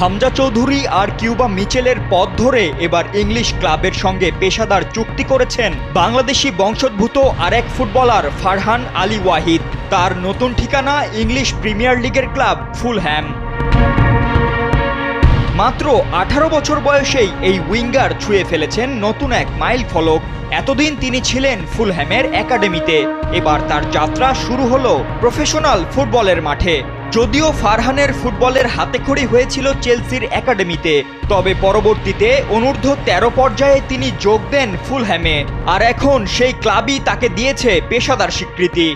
হামজা চৌধুরী আর কিউবা মিচেলের পথ ধরে এবার ইংলিশ ক্লাবের সঙ্গে পেশাদার চুক্তি করেছেন বাংলাদেশি বংশোদ্ভূত আরেক ফুটবলার ফারহান আলী ওয়াহিদ। তার নতুন ঠিকানা ইংলিশ প্রিমিয়ার লিগের ক্লাব ফুলহ্যাম। মাত্র আঠারো বছর বয়সেই এই উইঙ্গার ছুঁয়ে ফেলেছেন নতুন এক মাইল ফলক। এতদিন তিনি ছিলেন ফুলহ্যামের একাডেমিতে। এবার তার যাত্রা শুরু হলো প্রফেশনাল ফুটবলের মাঠে। যদিও ফারহানের ফুটবলের হাতেখড়ি হয়েছিল চেলসির একাডেমিতে, তবে পরবর্তীতে অনূর্ধ্ব তেরো পর্যায়ে তিনি যোগ দেন ফুলহ্যামে, আর এখন সেই ক্লাবই তাকে দিয়েছে পেশাদার স্বীকৃতি।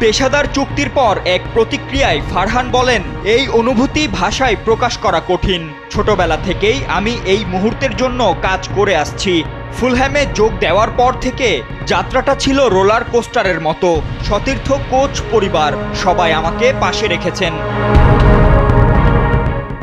পেশাদার চুক্তির পর এক প্রতিক্রিয়ায় ফারহান বলেন, এই অনুভূতি ভাষায় প্রকাশ করা কঠিন। ছোটবেলা থেকেই আমি এই মুহূর্তের জন্য কাজ করে আসছি। ফুলহ্যামে যোগ দেওয়ার পর থেকে যাত্রাটা ছিল রোলার কোস্টারের মতো। সতীর্থ কোচ পরিবার সবাই আমাকে পাশে রেখেছেন।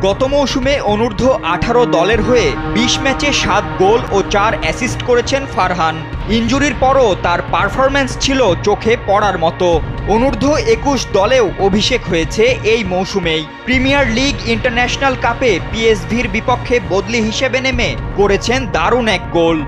গত মৌসুমে অনূর্ধ্ব আঠারো দলের হয়ে বিশ ম্যাচে সাত গোল ও চার অ্যাসিস্ট করেছেন ফারহান। ইঞ্জুরির পরও তার পারফরম্যান্স ছিল চোখে পড়ার মতো। অনূর্ধ্ব একুশ দলেও অভিষেক হয়েছে এই মৌসুমেই। প্রিমিয়ার লিগ ইন্টারন্যাশনাল কাপে পিএসভির বিপক্ষে বদলি হিসেবে নেমে করেছেন দারুণ এক গোল।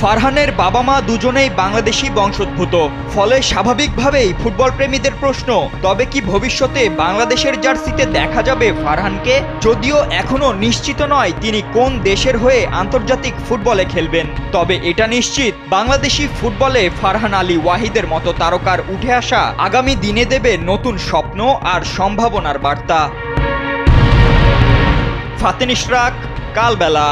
ফারহানের বাবা মা দুজনেই বাংলাদেশি বংশোদ্ভূত। ফলে স্বাভাবিকভাবেই ফুটবল প্রেমীদের প্রশ্ন, তবে কি ভবিষ্যতে বাংলাদেশের জার্সিতে দেখা যাবে ফারহানকে? যদিও এখনও নিশ্চিত নয় তিনি কোন দেশের হয়ে আন্তর্জাতিক ফুটবলে খেলবেন। তবে এটা নিশ্চিত, বাংলাদেশি ফুটবলে ফারহান আলী ওয়াহিদের মতো তারকার উঠে আসা আগামী দিনে দেবে নতুন স্বপ্ন আর সম্ভাবনার বার্তা। ফাতেন ইশরাক কালবেলা।